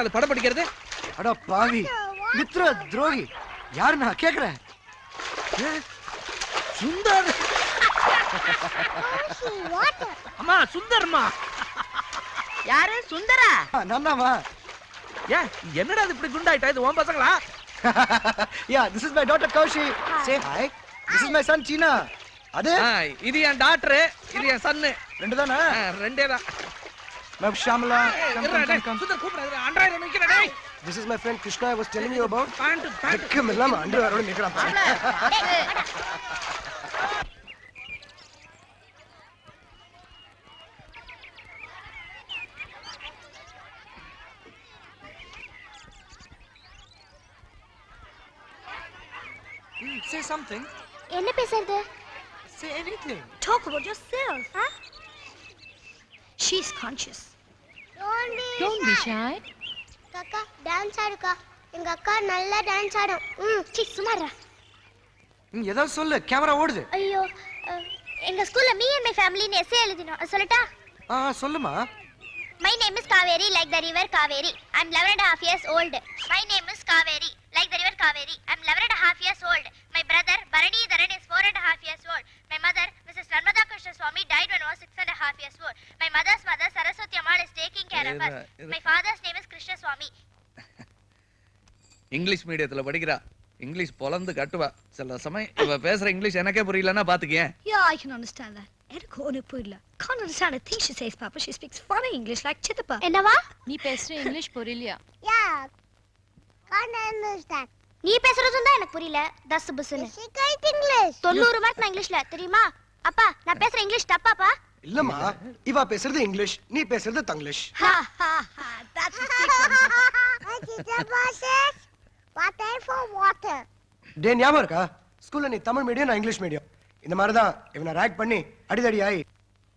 யாரு அது படம் படிக்கிறது? அட பாவி மித்ர துரோகி. யாரு நான் கேக்குறேன் சுந்தர். அம்மா சுந்தர்மா. யாரு? சுந்தரா? நான்தாமா ஏன் என்னடா இது இப்படி குண்டாயிட்டா? இது உன் பசங்களா? Yeah this is my daughter Kaushi. Say hi this is my son Seena. அது? இது என் டாக்டர் இது என் சன்னு ரெண்டு தானே ரெண்டே தான் மேம் ஷாமலா இருடா, டேய், சுந்தர் கூப்பிடாது அன்றாயிரம் நிக்கிறேன் டேய் this is my friend Krishna I was telling you about pant pant வெக்கம் இல்லாம அண்டர்வேரோட நிக்கிறான் பாரு. Say something. என்ன பேசுறது Say anything. talk about yourself huh? She's conscious. Don't be shy. அக்கா டான்ஸ் ஆடுக்கா. எங்க அக்கா நல்லா டான்ஸ் ஆடும். ம் சி சுமாரா ம், ஏதாவது சொல்லு கேமரா ஓடுது. ஐயோ அஹ், எங்க ஸ்கூல்ல மீ அண்ட் மை ஃபேமிலின்னு எஸ்ஏ எழுதினோம். சொல்லட்டா? ஆ சொல்லுமா. My name is Kaveri like the river Kaveri. I am 11 and a half years old. My name is Kaveri like the river Kaveri. I am 11 and a half years old. My brother Bharanidharan is 4 and a half years old. My mother mrs narmada krishna swami died when i was 6 and a half years old my mother's mother saraswati ammal is taking care of us இரு. my father's name is krishna swami English மீடியத்துல படிக்கிறா English பொலந்து கட்டுவா சில சமயம் இவ பேசுற English எனக்கே புரியலன்னா பாத்துக்கேன் Yeah, I can understand that. எனக்கு ஒண்ணு புரியல. Can't understand a thing she says, Papa. She speaks funny English like Chittappa. என்னவா நீ பேசுற இங்கிலீஷ் புரியலையா யா can't understand நீ பேசுறதும் தான் எனக்கு புரியல தஸ் புஸ்னு இங்கிலீஷ் தொண்ணூறு மார்க் நான் இங்கிலீஷ்ல தெரியுமா அப்பா நான் பேசுற இங்கிலீஷ் தப்பாப்பா? இல்லம்மா இவா பேசுறது இங்கிலீஷ் நீ பேசுறது தங்கிலீஷ். டே ஞாபகம் இருக்கா? ஸ்கூல்ல நீ தமிழ் மீடியம் நான் இங்கிலீஷ் மீடியம் இந்த மாதிரி தான் இவனை ரேக் பண்ணி அடிதடி ஆகி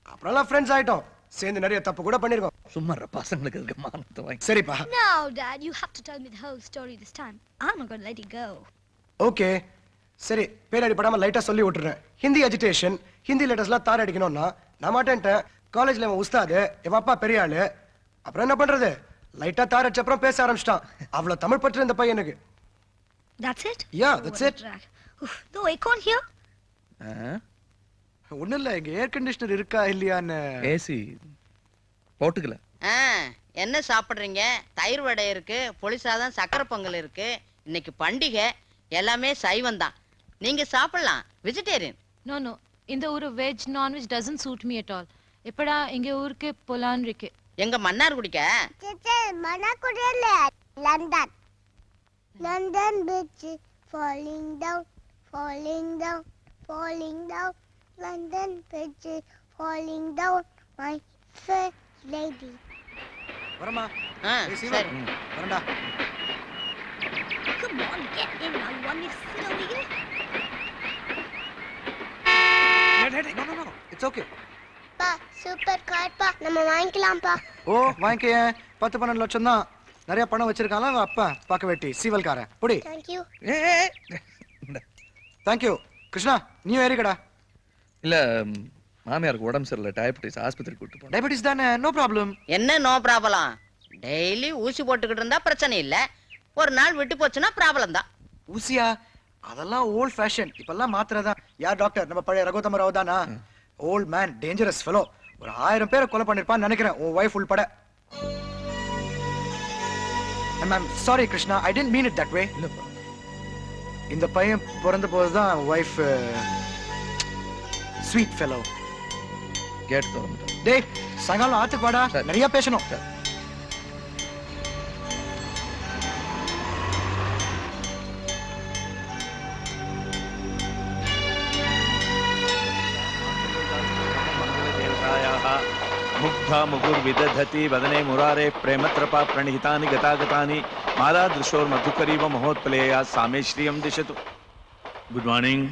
அப்புறம்லாம் ஃப்ரெண்ட்ஸ் ஆயிட்டோம். சேர்ந்து நிறைய தப்பு கூட பண்ணிருக்கோம். சும்மா பசங்களுக்கு இருக்க மானத்தை வாங்கி. சரிப்பா. No, Dad, you have to tell me the whole story this time. I'm not gonna let you go. Okay சரி பேரடி படாம லைட்டா சொல்லி விட்டுறேன். ஹிந்தி அஜிடேஷன் ஹிந்தி லெட்டர்ஸ்லாம் தார் அடிக்கணும்னா நான் மாட்டேன்ட்டேன் காலேஜ்ல இவன் உஸ்தாது இவன் அப்பா பெரிய ஆளு. அப்புறம் என்ன பண்றது? லைட்டா தார் அடிச்ச அப்புறம் பேச ஆரம்பிச்சிட்டான். அவ்வளவு தமிழ் பற்று இந்த பையனுக்கு That's it? Yeah, that's it. Oof, no, I can't hear. ஒண்ணும் இல்ல இங்க ஏர் கண்டிஷனர் இருக்கா இல்லையான்னு. ஏசி போட்டுக்கல. ஆ, என்ன சாப்பிடுறீங்க? தயிர் வடை இருக்கு புளி சாதம் சக்கரை பொங்கல் இருக்கு இன்னைக்கு பண்டிகை எல்லாமே சைவம் தான் நீங்க சாப்பிடலாம் வெஜிடேரியன் நோ நோ இந்த ஊரு veg non-veg doesn't suit me at all எப்படா எங்க ஊருக்கு போலான்னு இருக்கு எங்க மன்னார் குடிக்க மணக்குடியில London London beach falling down falling down falling down london bridge falling down my fair lady வரமா ஆ. சரி வரண்டா Come on, get in. You want sit over here? It's okay பா சூப்பர் கார் பா. நம்ம வாங்கிக்கலாம்ப்பா ஓ வாங்கிக்க பத்து பன்னெண்டு லட்சம் தான். நிறைய பணம் வச்சிருக்கான்ல அவன் அப்பா பார்க்க வெட்டி. சீவல்காரன். புடி. தேங்க்யூ கிருஷ்ணா நீ ஏறிக்கடா. இல்ல ம், மாமியாருக்கு உடம்பு சரியில்லை. டயபிட்டிஸ் ஆஸ்பத்திரி கூட்டு போனேன் டயபெட்டிஸ் தானே? நோ ப்ராப்ளம் என்ன நோ ப்ராப்ளம் டெய்லி ஊசி போட்டுக்கிட்டு இருந்தா பிரச்சனை இல்ல. ஒரு நாள் விட்டு போச்சுன்னா ப்ராப்ளம் தான். ஊசியா? அதெல்லாம் ஓல்ட் ஃபேஷன் இப்பெல்லாம் மாத்திரதான். யார் டாக்டர் நம்ம பழைய ரகுதம ராவ் தானா ஓல்ட் மேன் டேஞ்சரஸ் ஃபெலோ ஒரு ஆயிரம் பேரை கொலை பண்ணிருப்பான்னு நினைக்கிறேன். உன் ஒய்ஃப் உள்பட. Ma'am sorry Krishna I didn't mean it that way இந்த பையன் பிறந்த போது தான் ஒய்ஃப் ஸ்வீட் ஃபெலோ திறந்துட்டேன் டேய் சாயங்காலம் ஆத்துக்கு வாடா. நிறைய பேசணும். சரி. मुग्धा मुगुर्विदधति वदने मुरारे प्रेमत्रपा प्रणिहितानि गतागतानि माला दृशोर्मधुकरीव महोत्पलेया सामे श्रियं दिशतु குட் மார்னிங்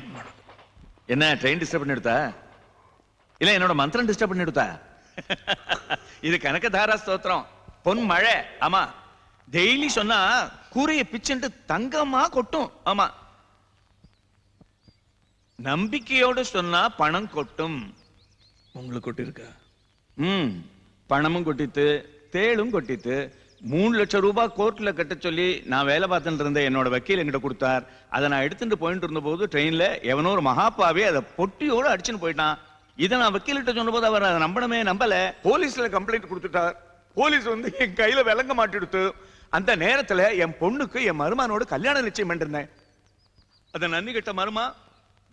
என்ன ட்ரெயின் டிஸ்டர்ப் பண்ணி எடுத்தா இல்ல என்னோட மந்திரம் டிஸ்டர்ப் பண்ணி எடுத்தா இது கனகதாரா ஸ்தோத்திரம் பொன் மழை ஆமா டெய்லி சொன்னா கூரையை பிச்சுட்டு தங்கமா கொட்டும் ஆமா நம்பிக்கையோடு சொன்னா பணம் கொட்டும் உங்களுக்கு கொட்டி இருக்கா ம். பணமும் கொட்டித்து தேளும் கொட்டித்து மூணு லட்சம் ரூபாய் கோர்ட்ல கட்ட சொல்லி நான் வேலை பார்த்துட்டு இருந்த என்னோட வக்கீல் என்கிட்ட கொடுத்தார். அதை நான் எடுத்துட்டு போயிட்டு இருந்த போது ட்ரெயின்ல எவனோ ஒரு மகாப்பாவே அதை பொட்டியோட அடிச்சுன்னு போயிட்டான். இதை நான் வக்கீல்கிட்ட சொன்னபோது அவர் அதை நம்பணுமே நம்பல. போலீஸ்ல கம்ப்ளைண்ட் கொடுத்துட்டார். போலீஸ் வந்து என் கையில விளங்க மாட்டிடுத்து. அந்த நேரத்துல என் பொண்ணுக்கு என் மருமானோட கல்யாண நிச்சயம் பண்ணிருந்தேன். அதை நன்றி கிட்ட மருமா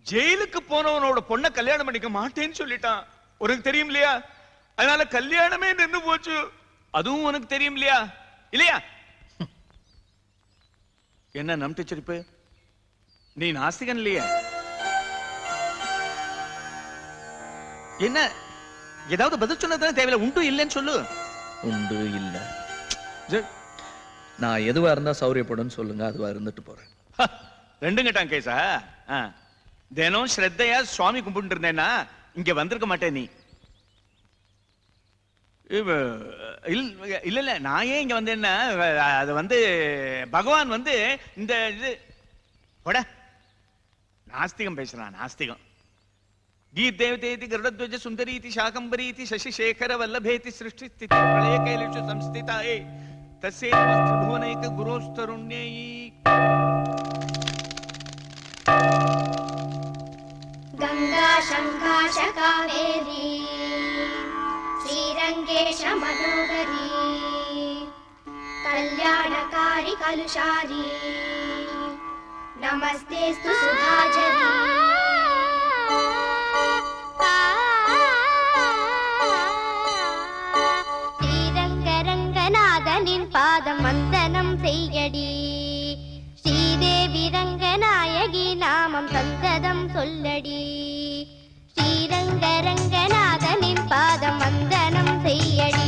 ஜெயிலுக்கு போனவனோட பொண்ணை கல்யாணம் பண்ணிக்க மாட்டேன்னு சொல்லிட்டான். உனக்கு தெரியும் இல்லையா? அதனால கல்யாணமே நின்னு போச்சு. அதுவும் உனக்கு தெரியும் இல்லையா? இல்லையா? என்ன நம்பிச்சிருப்பு நீ நாஸ்திகன் இல்லையா? என்ன ஏதாவது பதில் சொன்னதுதான் தேவையில்ல? உண்டு இல்லைன்னு சொல்லு. உண்டு இல்ல. ஜெ- நான் எதுவா இருந்தா சௌரியப்படுன்னு சொல்லுங்க அதுவா இருந்துட்டு போறேன். ஹ, ரெண்டும் கேட்டான் கேசா? ஆ. தினம் ஸ்ரத்தையா சுவாமி கும்பிட்டு இருந்தேன்னா இங்க வந்திருக்க மாட்டேன் நீ. இல்ல இல்ல நான் ஏன் இங்க வந்து என்ன அது வந்து பகவான் வந்து இந்த இது கொட நாஸ்திகம் பேசுகிறான் நாஸ்திகம். கீர் தேவதேதி கருடத்வஜ சுந்தரீதி சாகம்பரீதி சசிசேகர வல்லபேதி சிருஷ்டி ஸ்திதி பிரளய கைலேஷு சம்ஸ்திதாயே. தசே நமஸ்திருபுவனைக குரோஸ்தருண்யேயி. கங்கா சங்கா சகாவேரி. कावेरी श्रीरङ्गेश मनोहरी कल्याणकारि कलुषारी नमस्तेऽस्तु ஸ்ரீரங்கரங்கநாதனின் பாதம் வந்தனம் செய்யடி ஸ்ரீதேவி ரங்கநாயகி நாமம் சந்ததம் சொல்லடி ஸ்ரீரங்கரங்கநாதனின் பாதம் வந்தனம் செய்யடி.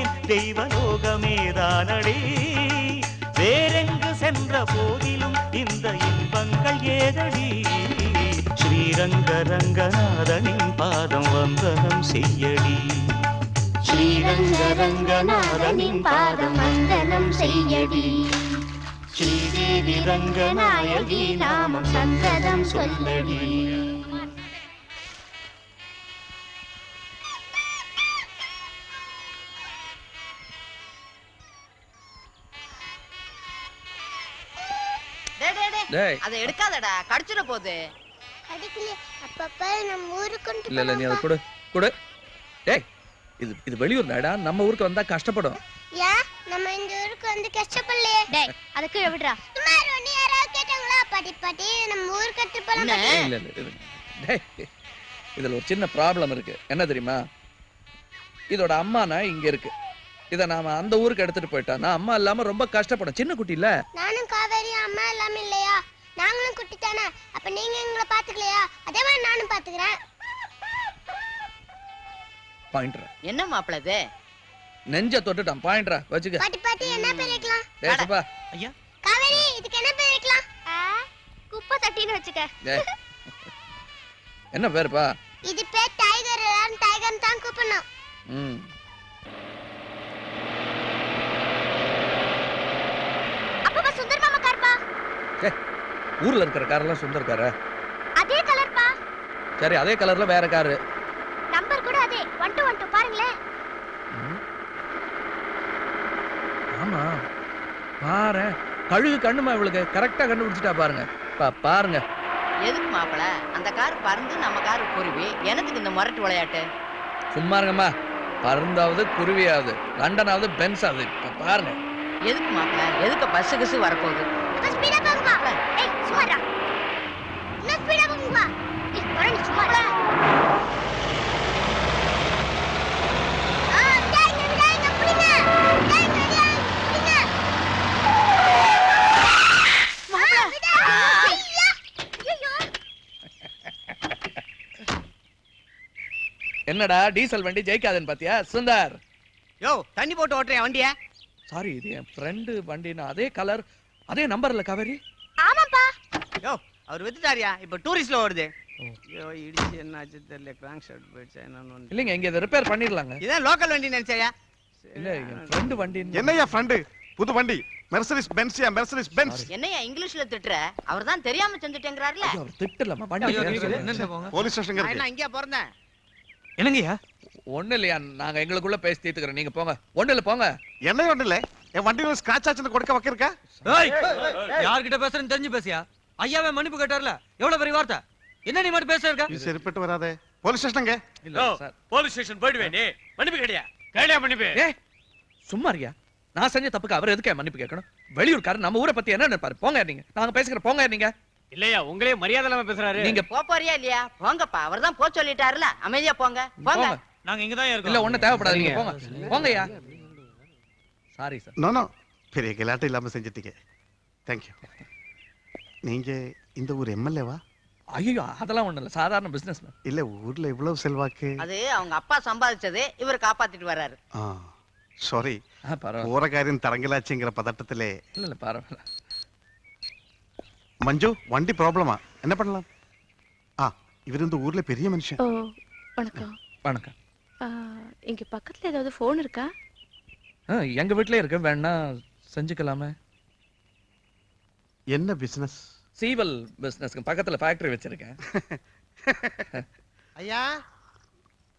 தெய்வலோகமேதானடி. வேறெங்கு சென்ற போதிலும் இந்த இன்பங்கள் ஏதடி. ஸ்ரீரங்க ரங்கநாதனின் பாதம் வந்தனம் செய்யடி. ஸ்ரீரங்க ரங்கநாதனின் பாதம் வந்தனம் செய்யடி. ஸ்ரீதேவி ரங்கநாயகி நாமம் சந்ததம் சொல்லடி. டேய், அதை எடுக்காதடா கடிச்சிட போகுது. அடிக்கலையே அப்பப்ப நம்ம ஊருக்கு இல்ல இல்ல நீ அதை கொடு. கொடு. டேய் இது இது வெளியூர் நாடா? நம்ம ஊருக்கு வந்தா கஷ்டப்படும். ஏன் நம்ம இந்த ஊருக்கு வந்து கஷ்டப்படலையே. டேய் அத கீழ சும்மா யாராவது கேட்டாங்களா? பாட்டி பாட்டி நம்ம ஊருக்கு எடுத்து போலாம் இல்ல இல்ல இது- டேய் இதுல ஒரு சின்ன ப்ராப்ளம் இருக்கு. என்ன தெரியுமா? இதோட அம்மானா இங்க இருக்கு. இத நாம அந்த ஊருக்கு எடுத்துட்டு போயிட்டா அம்மா இல்லாம ரொம்ப கஷ்டப்படும். சின்ன குட்டி இல்ல? நானும் காவேரி அம்மா எல்லாமே இல்லையா? நாங்களும் குட்டி தானே அப்ப நீங்க எங்களை பாத்துக்கலையா? அதே மாதிரி நானும் பாத்துக்கிறேன். பாயிண்ட் என்ன மாப்பிள இது? நெஞ்ச தொட்டுட்டான். பாயிண்ட்ரா வச்சுக்க. பாட்டி பாட்டி என்ன பேர் வைக்கலாம்? டேய் சுப்பா. ஐயா. காவேரி இதுக்கு என்ன பேர் வைக்கலாம்? குப்பை தட்டின்னு வச்சுக்க. டேய். என்ன பேருப்பா? இது பேர் டைகர் எல்லாரும் டைகர் தான் கூப்பிடணும். ம் அப்பா சுந்தர் மாமா கார்பா ஏய், ஊர்ல இருக்கிற காரெல்லாம் சுந்தர் காரா அதே கலர்ப்பா சரி அதே கலர்ல வேற காரு நம்பர் கூட அதே. ஒன் டூ ஒன் டூ பாருங்களேன். ம். ஆமா. பாரு. கழுகு கண்ணுமா இவளுக்கு? கரெக்டா கண்டுபிடிச்சிட்டா பாருங்க. பா- பாருங்க. எதுக்கு மாப்பிள? அந்த கார் பறந்து நம்ம கார் குருவி. எனக்கு இந்த முரட்டு விளையாட்டு? சும்மா இருங்கம்மா. பருந்தாவது குருவியாவது. லண்டனாவது பென்ஸ் ஆகுது இப்ப பாருங்க. எதுக்கு மாப்பிள? எதுக்கு பஸ் கிசு வரப்போகுது? என்னடா டீசல் வண்டி ஜெயிக்காதுன்னு பாத்தியா? சுந்தர். யோ தண்ணி போட்டு ஓட்டுறேன் வண்டிய? சாரி இது என் ஃப்ரெண்டு வண்டினா அதே கலர் அதே நம்பர்ல காவேரி. ஆமாப்பா. யோ அவர் வித்துட்டாரியா? இப்ப டூரிஸ்ட்ல ஓடுது. ஐயோ இடிச்சு என்னாச்சு தெரியல கிராங்க் ஷர்ட் போயிடுச்சா என்னன்னு இல்லைங்க இங்க இதை ரிப்பேர் பண்ணிடலாங்க. இதான் லோக்கல் வண்டி நினைச்சாயா? இல்ல ஃப்ரெண்டு வண்டி என்னையா ஃப்ரெண்டு புது வண்டி. மெர்சலிஸ் பென்ஸ்யா மெர்சலிஸ் பென்ஸ் என்னையா இங்கிலீஷ்ல திட்டுற? அவர் தான் தெரியாம செஞ்சுட்டேங்கிறாருல. அவர் திட்டலமா வண்டி. போலீஸ் ஸ்டேஷன் நான் இருக்கு இங்கேயா பிறந்தேன்? என்னங்கய்யா? ஒண்ணு இல்லையா நாங்க எங்களுக்குள்ள பேசி தீர்த்துக்கிறோம். நீங்க போங்க. ஒண்ணு இல்ல போங்க. என்ன ஒண்ணு இல்ல? என் வண்டியில ஸ்கிராச் ஆச்சுன்னு கொடுக்க வைக்கிறக்கா? யார்கிட்ட பேசுறேன்னு தெரிஞ்சு பேசியா? ஐயாவே மன்னிப்பு கேட்டார்ல. எவ்வளவு பெரிய வார்த்தை? என்ன நீ மட்டும் பேச இருக்க? சரிப்பட்டு வராதே. போலீஸ் ஸ்டேஷனுங்க இல்ல சார். போலீஸ் ஸ்டேஷன் போயிடுவேன் நீ. மன்னிப்பு கேடியா கேடியா மன்னிப்பு? ஏய் சும்மா இருக்கியா? நான் செஞ்ச தப்புக்கு அவர் எதுக்கு மன்னிப்பு கேட்கணும்? வெளியூர்காரர் நம்ம ஊரை பத்தி என்ன நினைப்பாரு? போங்க நீங்க. நாங்க பேசிக்கிற போங்க நீங்க. இல்லையா உங்களே மரியாதை இல்லாம பேசுறாரு. நீங்க போறியா இல்லையா? போங்கப்பா அவர் தான் போ சொல்லிட்டாருல. அமைதியா போங்க. போங்க. போங்க. நாங்க இங்க தான் இல்ல இருக்கோம் ஒண்ணு தேவைப்படாது நீங்க போங்க. போங்கய்யா. சாரி சார் நோ நோ பெரிய கிளாட்டம் இல்லாம செஞ்சிட்டீங்க. தேங்க்யூ நீங்க இந்த ஊர் எம்எல்ஏவா ஐயோ அதெல்லாம் ஒண்ணு இல்ல. சாதாரண பிசினஸ் இல்ல ஊர்ல இவ்வளவு செல்வாக்கு. அது அவங்க அப்பா சம்பாதிச்சது இவர் காப்பாத்திட்டு வர்றாரு. சாரி பரவாயில்ல. போற காரியம் தரங்கலாச்சுங்கிற பதட்டத்திலே. இல்ல இல்ல பரவாயில்ல. மஞ்சு வண்டி ப்ராப்ளமா என்ன பண்ணலாம்? ஆ இவர் இந்த ஊர்ல பெரிய மனுஷன். ஓ வணக்கம். வணக்கம். ஆ, இங்க பக்கத்துல ஏதாவது ஃபோன் இருக்கா? ஆ, எங்க வீட்லயே இருக்கு. வேணா செஞ்சுக்கலாமே. என்ன பிசினஸ் சீவல் பிசினஸ்க்கு பக்கத்துல ஃபேக்டரி வச்சிருக்கேன். ஐயா?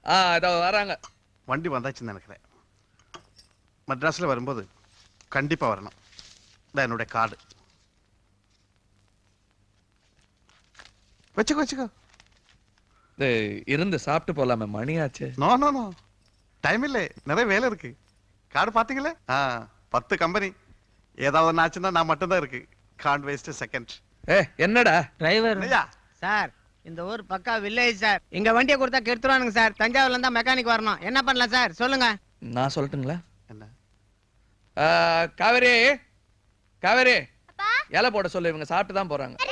ஆ இதோ வராங்க. வண்டி வந்தாச்சுன்னு நினைக்கிறேன். மெட்ராஸ்ல வரும்போது கண்டிப்பா வரணும். இதான் என்னுடைய கார்டு வச்சுக்கோ வச்சுக்கோ. இருந்து சாப்பிட்டு போலாமே மணியாச்சு நோ நோ நோ. டைம் இல்லை. நிறைய வேலை இருக்கு. கார்டு பாத்தீங்களே? ஆ பத்து கம்பெனி ஏதாவது ஒன்று ஆச்சுன்னா நான் மட்டும்தான் இருக்கு. கார்டு வேஸ்ட் செகண்ட் ஏ என்னடா? டிரைவர் ஐயா சார் இந்த ஊர் பக்கா வில்லேஜ் சார் இங்க வண்டியை கொடுத்தா கெடுத்துருவானுங்க சார் தஞ்சாவூர்ல இருந்தா மெக்கானிக் வரணும். என்ன பண்ணலாம் சார் சொல்லுங்க. நான் சொல்லட்டுங்களா? என்ன? ஆ, காவேரி காவேரி. அப்பா. இலை போட சொல்லு இவங்க சாப்பிட்டு தான் போறாங்க.